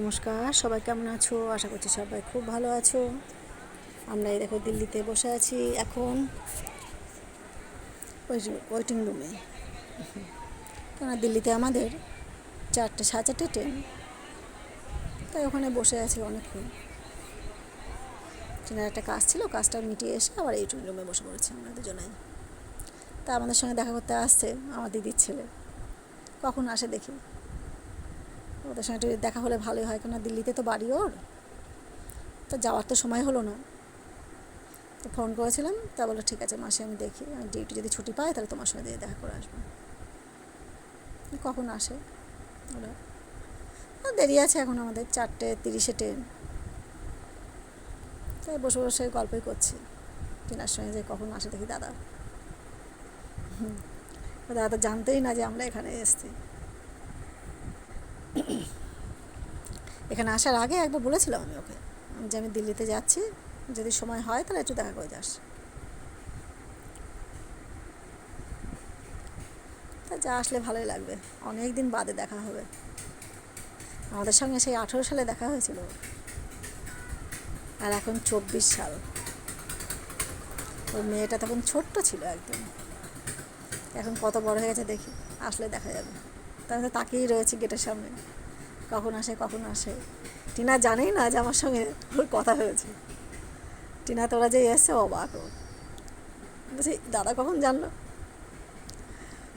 নমস্কার, সবাই কেমন আছো? আশা করছি সবাই খুব ভালো আছো। আমরা এই দেখো দিল্লিতে বসে আছি এখন। ওয়েটিং রুমে কেননা দিল্লিতে আমাদের চারটে, সাড়ে চারটে ট্রেন তাই ওখানে বসে আছি অনেকক্ষণ। ট্রেনের একটা কাজ ছিল, কাজটা মিটিয়ে এসে আবার এই রুমে বসে পড়েছি আমরা দুজনেই। তা আমাদের সঙ্গে দেখা করতে আসছে আমার দিদির ছেলে। কখন আসে দেখি। ওদের সঙ্গে দেখা হলে ভালোই হয়, কেননা দিল্লিতে তো বাড়ি ওর। তো যাওয়ার তো সময় হলো না। তো ফোন করেছিলাম, তা বলল, ঠিক আছে মাসে, আমি দেখি। আমি ডিউটি যদি ছুটি পাই, তাহলে তোমার সঙ্গে দিয়ে দেখা করে আসব। কখন আসে? ওরা দেরি আছে এখন আমাদের, চারটে তিরিশে ট্রেন। তাই বসে বসে গল্পই করছি। টিনার সঙ্গে যে কখন আসে দেখি দাদা। দাদা তো জানতেই না যে আমরা এখানে এসেছি। এখানে আসার আগে একবার বলেছিলাম আমি ওকে যে আমি দিল্লিতে যাচ্ছি, যদি সময় হয় তাহলে একটু দেখা করে যাস। তা যা আসলে ভালোই লাগবে অনেক দিন বাদে দেখা হবে। আমাদের সঙ্গে সেই আঠেরো সালে দেখা হয়েছিল। আর এখন চব্বিশ সাল। ওই মেয়েটা তখন ছোট্ট ছিল একদম। এখন কত বড় হয়ে গেছে দেখি, আসলে দেখা যাবে। তাহলে তাকেই রয়েছে গেটের সামনে। কখন আসে কখন আসে। টিনা জানেই না যে আমার সঙ্গে ওর কথা হয়েছে। টিনা তোরা যে এসছে অবাক বলছি, দাদা কখন জানলো?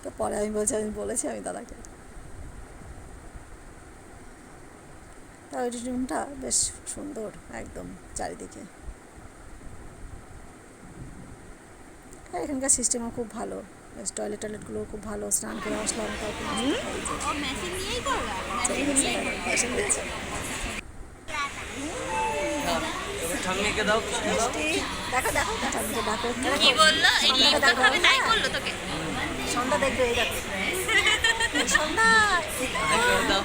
তো পরে আমি বলছি, আমি বলেছি আমি দাদাকে। তা ওই রুমটা বেশ সুন্দর, একদম চারিদিকে। এখানকার সিস্টেমও খুব ভালো। টয়লেট টয়লেটগুলো খুব ভালো স্নান করে আসলাম সন্ধ্যা দেখবে এই দাও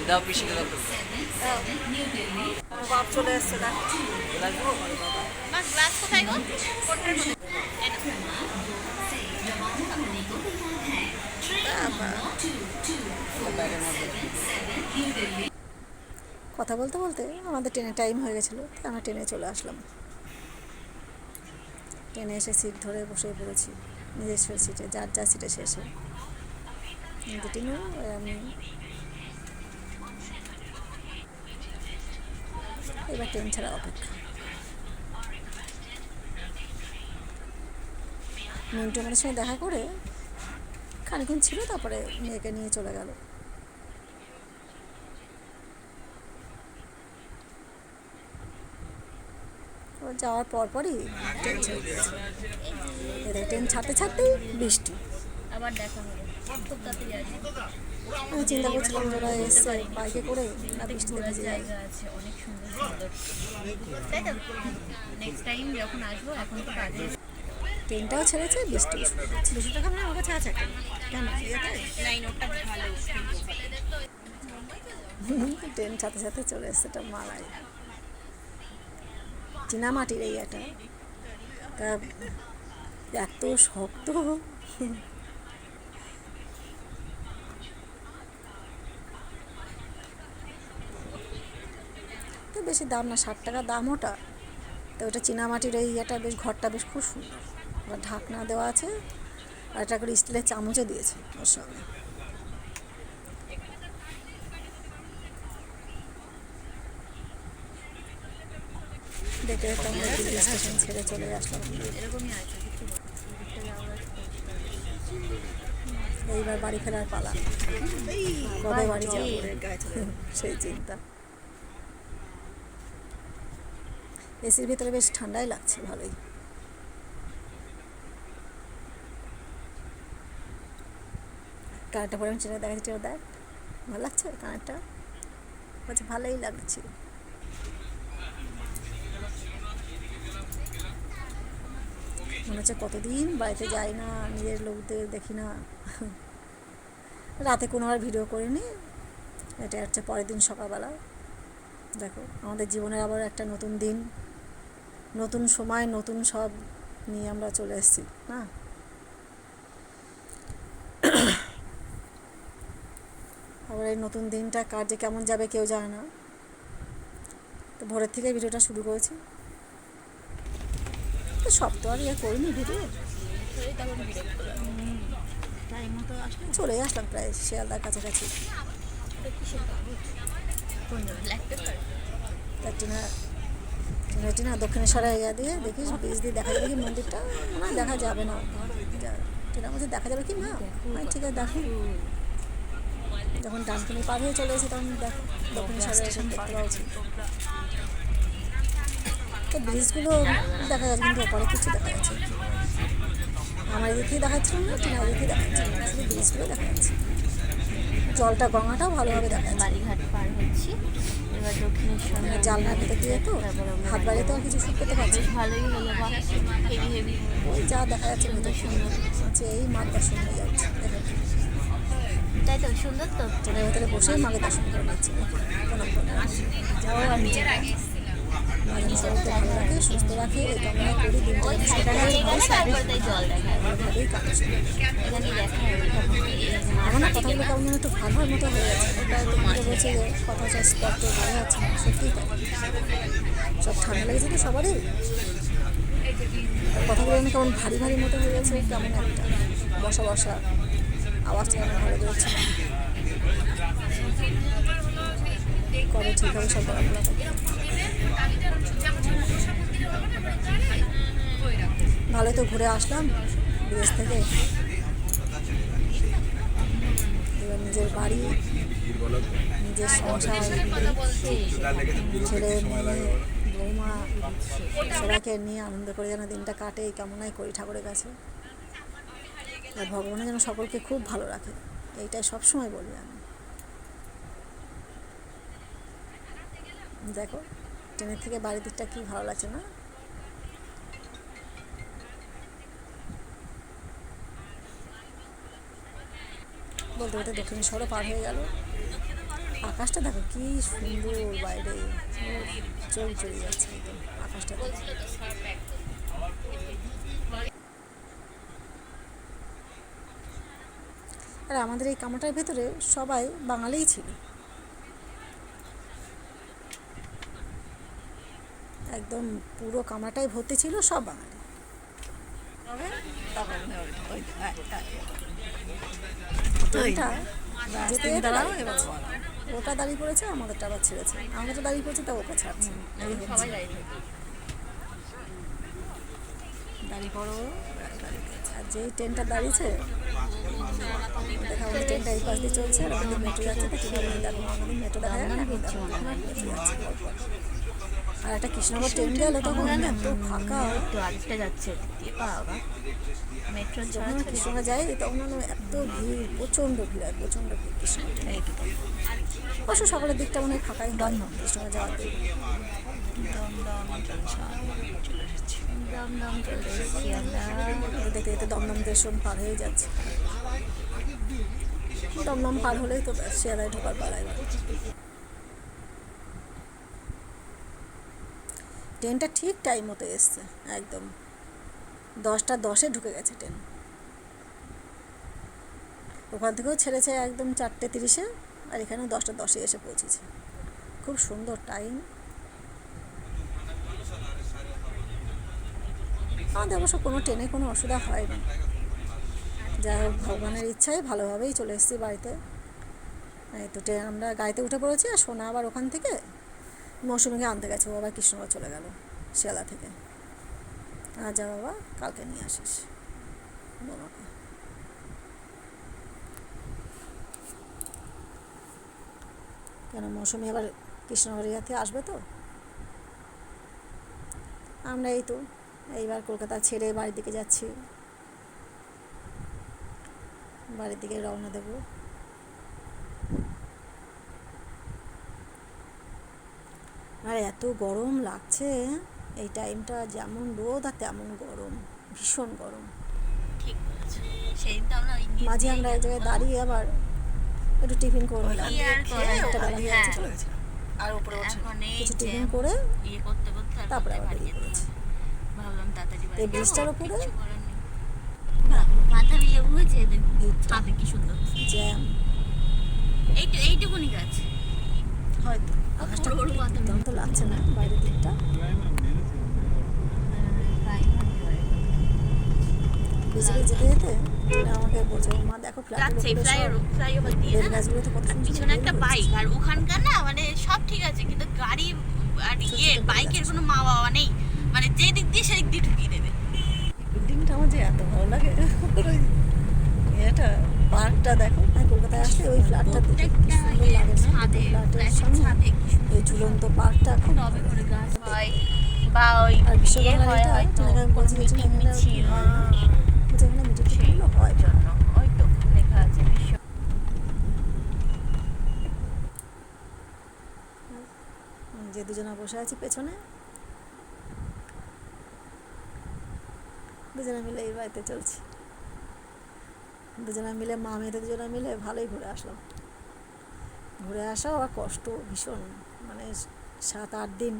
দাও বাপ চলে এসছে দেখো। লাগবো গ্লাস কোথায় গো? কথা বলতে বলতে আমাদের ট্রেনে টাইম হয়ে গেছিল আমরা ট্রেনে চলে আসলাম। ট্রেনে এসে সিট ধরে বসে পড়েছি নিজস্ব সিটে যার যার সিটে শেষে ওই আমি এবার ট্রেন ছাড়া অপেক্ষা। মিন্টু সঙ্গে দেখা করে খানিক্ষণ ছিল, তারপরে মেয়েকে নিয়ে চলে গেল। যাওয়ার পর পরই ট্রেন ছেড়ে দিয়েছে। এদের ট্রেন ছাড়তে ছাড়তেই বৃষ্টি। আবার দেখা হবে। খুব আমি চিন্তা করছিলাম যে ওরা এসছে বাইকে করে না বৃষ্টিতে ঘোরার ভিজে জায়গা আছে অনেক সুন্দর সুন্দর। তাই তো? নেক্সট টাইম যখন আসব এখন তো কাজে ট্রেনটাও ছেড়েছে হচ্ছে দুশো টাকা মানে আমার কাছে আছে একটা। কেন? ভালো ট্রেন সাথে সাথে চলে এসছে এটা মালাই চীনামাটির এই এটা। তা এত শক্ত। তো বেশি দাম না, ষাট টাকা দাম ওটা। তো ওটা চীনামাটির এই ইয়েটা বেশ, ঘরটা বেশ খুব সুন্দর। ঢাকনা দেওয়া আছে, আর একটা করে স্টিলের চামচও দিয়েছে ওর সঙ্গে। দেখতে দেখতে আমরা স্টেশন ছেড়ে চলে আসলাম। এইবার বাড়ি ফেরার পালা। কবে বাড়ি যাব? সেই চিন্তা। এসির ভিতরে বেশ ঠান্ডাই লাগছে, ভালোই। কানেরটা পরে আমি চেনে দেখাচ্ছি দেখ। ভালো লাগছে? কানেরটা? বলছে, ভালোই লাগছে। মনে হচ্ছে কতদিন বাড়িতে যাই না, নিজের লোকদের দেখি না। রাতে কোনো আর ভিডিও করিনি। এটা হচ্ছে পরের দিন সকালবেলা। দেখো, আমাদের জীবনের আবার একটা নতুন দিন, নতুন সময়, নতুন সব নিয়ে আমরা চলে এসেছি, না? আবার এই নতুন দিনটা কার যে কেমন যাবে কেউ জানে না। তো ভোরের থেকে ভিডিওটা শুরু করেছি। তো সব তো আর ইয়ে করিনি ভিডিও চলে আসলাম প্রায় শিয়ালদার কাছাকাছি। টিনা টিনা দক্ষিণেশ্বরে ইয়া দিয়ে দেখিস বীজ দিয়ে দেখা যাবে কি মন্দিরটা? মনে হয় দেখা যাবে না। টিনা বলছে দেখা যাবে কি? না ঠিক আছে দেখো। যখন ডানকুনি পার হয়ে চলে এসে তখন দেখো দক্ষিণেশ্বরে এসে দেখতে পাচ্ছি তো ব্রিজগুলো দেখা যাচ্ছে কিন্তু ওপরে কিছু দেখা যাচ্ছে আমার এদিক থেকে দেখাচ্ছিল না টিনা এদিক থেকে দেখাচ্ছে শুধু ব্রিজগুলো দেখা যাচ্ছে। জলটা গঙ্গাটাও ভালোভাবে দেখা যাচ্ছে। বাড়িঘাট পার হচ্ছি এবার দক্ষিণেশ্বর মানে জানলার ভিতরে দিয়ে তো হাত আর কিছু শুট করতে পারছি ভালোই হলো বা হেভি হেভি ওই যা দেখা যাচ্ছে ভিতর সুন্দর। হচ্ছে এই দর্শন হয়ে যাচ্ছে তাই তো সুন্দর তো। ট্রেনের ভেতরে বসেই মাকে দর্শন করে নিচ্ছে। প্রণাম করে যাও আর নিচে মা সবাইকে রাখে সুস্থ রাখে এই কামনা করি দিনটা ভালোভাবেই কাটছে আমার না কথাগুলো কেমন একটু ভালো মতো হয়ে যাচ্ছে ওটা তোমাকে বলছে যে ভালো যাচ্ছে না সব ঠান্ডা লেগেছে তো সবারই কথাগুলো যেন কেমন ভারী ভারী মতো হয়ে গেছে কেমন একটা বসা বসা আওয়াজটা যেন ভালো বেরোচ্ছে কবে ঠিক হবে সব বলা ভালোই তো ঘুরে আসলাম, বিদেশ থেকে। এবার নিজের বাড়ি, নিজের সংসার ছেলে বৌমা, সবাইকে নিয়ে আনন্দ করে যেন দিনটা কাটে, এই কামনাই করি ঠাকুরের কাছে। আর ভগবানের যেন সকলকে খুব ভালো রাখে, এইটাই সবসময় বলি আমি। দেখো। ট্রেনের থেকে বাড়ির দিকটা কি ভালো লাগছে না? বলতে বলতে দক্ষিণেশ্বরও পার হয়ে গেল। আকাশটা দেখো কি সুন্দর বাইরে। চোখ চলে যাচ্ছে একদম আকাশটা। আর আমাদের এই কামাটার ভেতরে সবাই বাঙালিই ছিল। একদম পুরো কামাটাই ভর্তি ছিল সব বাঙালি। ওটা দাঁড়িয়ে পড়েছে আমাদেরটা আবার ছেড়েছে। আমাদেরটা দাঁড়িয়ে পড়েছে তা ওকে ছাড়ছে। দাঁড়িয়ে পড়ো আর যেই ট্রেনটা দাঁড়িয়েছে দেখা আমাদের ট্রেনটা এই পাশ দিয়ে চলছে আর আমাদের মেট্রো যাচ্ছে তো দেখো মেট্রো দেখা যায় আর একটা কৃষ্ণনগর ট্রেন গেল তখন এত ফাঁকা। তো আরেকটা যাচ্ছে বাবা মেট্রো যখন কৃষ্ণনগর যাই তখন এত ভিড় প্রচণ্ড ভিড় আর প্রচণ্ড ভিড় কৃষ্ণনগর। অবশ্য সকালের দিকটা মনে হয় ফাঁকাই হয় কৃষ্ণনগর যাওয়ার দিক দম দম চলে এসেছি আমরা। দেখতে দেখতে দমদম স্টেশন পার হয়ে যাচ্ছে। দমদম পার হলেই তো শিয়ালায় ঢোকার পাড়ায় ট্রেনটা ঠিক টাইম মতো এসছে, একদম। দশটা দশে ঢুকে গেছে ট্রেন। ওখান থেকেও ছেড়েছে একদম চারটে তিরিশে, আর এখানেও দশটা দশে এসে পৌঁছেছে। খুব সুন্দর টাইম আমাদের অবশ্য কোনো ট্রেনে কোনো অসুবিধা হয় না। যাই হোক, ভগবানের ইচ্ছায় ভালোভাবেই চলে এসেছি বাড়িতে। এই তো ট্রেন আমরা গাড়িতে উঠে পড়েছি, আর সোনা আবার ওখান থেকে মৌসুমিকে আনতে গেছে ও আবার কৃষ্ণনগর চলে গেল শিয়ালা থেকে। আর যা বাবা, কালকে নিয়ে আসিস। বাবাকে কেন, মৌসুমি আবার কৃষ্ণনগর ইয়াতে আসবে তো? আমরা এই তো, এইবার কলকাতা ছেড়ে বাড়ির দিকে যাচ্ছি। বাড়ির দিকে রওনা দেব। আর এত গরম লাগছে এই টাইমটা যেমন রোদ আর তেমন গরম ভীষণ গরম। মাঝে আমরা এক জায়গায় দাঁড়িয়ে আবার একটু টিফিন করে নিলাম। আর করা একটা বেলা হয়ে। চলে গেছিলাম। আর উপরে কিছু টিফিন করে ইয়ে তারপরে আবার বেরিয়ে পড়েছি। এই ব্রিজটার উপরে? হয়েছে কি সুন্দর। জ্যাম এই তো এই হয়তো। তো লাগছে না বাইরের দিকটা? বিজেপি যেতে যেতে আমাকে বলছে মা দেখো যাচ্ছে ফ্লাই ফ্ল্যাটের ফ্লাইওভার দিয়ে বেল না? গাছগুলোতে কত আর সুন্দর পিছনে একটা বাইক আর ওখানকার না মানে সব ঠিক আছে কিন্তু গাড়ি আর ইয়ে বাইকের কোনো মা বাবা নেই। মানে যে দিক দিয়ে সেদিক দিয়ে ঢুকিয়ে দেবে। বিল্ডিংটা আমার যে এত ভালো লাগে এটা পার্কটা দেখো। আসলে ওই ফ্ল্যাটটা দেখে কি সুন্দর লাগে না। ফ্ল্যাটের সামনে ওই ঝুলন্ত পার্কটা খুব হয় বা ওই ইয়ে হয় হয়তো যে মিটিং মিছিল বলছে মিটিং হয়। জন্য ওই তো লেখা আছে বিশ্ব যে দুজনা বসে আছি পেছনে। দুজনে মিলে এই বাড়িতে চলছি। দুজনে মিলে, মা মেয়েদের দুজনে মিলে ভালোই ঘুরে আসলাম। ঘুরে আসা আবার কষ্ট, ভীষণ। মানে সাত, আট দিন।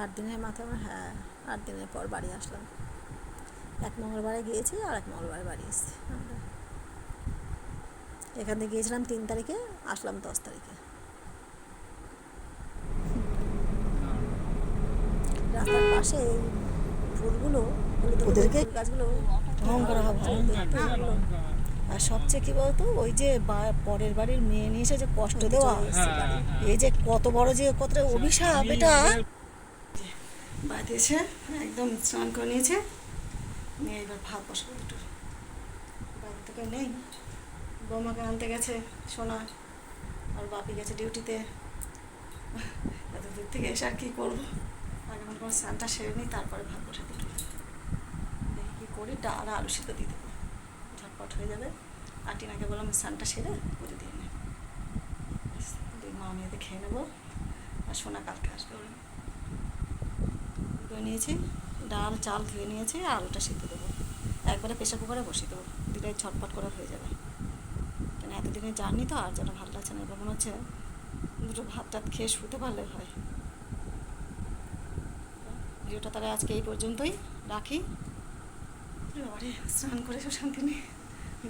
আট দিনের মাথায় হ্যাঁ আট দিনের পর বাড়ি আসলাম। এক মঙ্গলবারে গিয়েছি আর এক মঙ্গলবারে বাড়ি এসেছি। আমরা এখান থেকে গিয়েছিলাম তিন তারিখে, আসলাম দশ তারিখে। রাস্তার পাশে ফুলগুলো ওদেরকে গাছগুলো ঢং করা হবে। এগুলো। আর সবচেয়ে কি বলতো ওই যে পরের বাড়ির মেয়ে নিয়ে এসে যে কষ্ট দেওয়া এই যে কত বড় যে কতটা অভিশাপ এটা। বাড়িতে এসে একদম স্নান করে নিয়েছে। নিয়ে এবার ভাত বসাবো দুটো বাড়ি থেকে নেই। বৌমাকে আনতে গেছে সোনা আর বাপি গেছে ডিউটিতে। এত দূর থেকে এসে আর কী করব? আগে মনে করো স্নানটা সেরে নিই, তারপরে ভাত বসে দিই। দেখি কী করি ডাল আলু সিদ্ধ দিয়ে দেবো। ঝটপট হয়ে যাবে। আর টিনাকে বললাম, স্নানটা সেরে পুজো দিয়ে নে। দুই মা মেয়েদের খেয়ে নেব। আর সোনা কালকে আসবে ওরা ধুয়ে নিয়েছি, ডাল, চাল ধুয়ে নিয়েছি, আর আলুটা সিদ্ধ দেবো। একবারে প্রেশার কুকারে বসিয়ে দেবো। দিলে ঝটপট করে হয়ে যাবে। কেন, এতদিনের জার্নি তো, আর যেন ভালো লাগছে না, এবার মনে হচ্ছে দুটো ভাত টাত খেয়ে শুতে পারলে হয়। ভিডিওটা তাহলে আজকে এই পর্যন্তই রাখি। বাবারে, স্নান করে সুশান্তি শান্তি নেই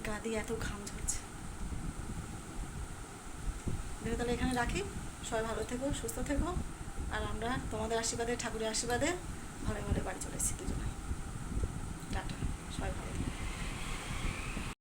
গা দিয়ে এত ঘাম ঝরছে। ভিডিও তাহলে এখানে রাখি। সবাই ভালো থেকো সুস্থ থেকো। আর আমরা তোমাদের আশীর্বাদে ঠাকুরের আশীর্বাদে ভালো ভালো বাড়ি চলে এসেছি দুজনে।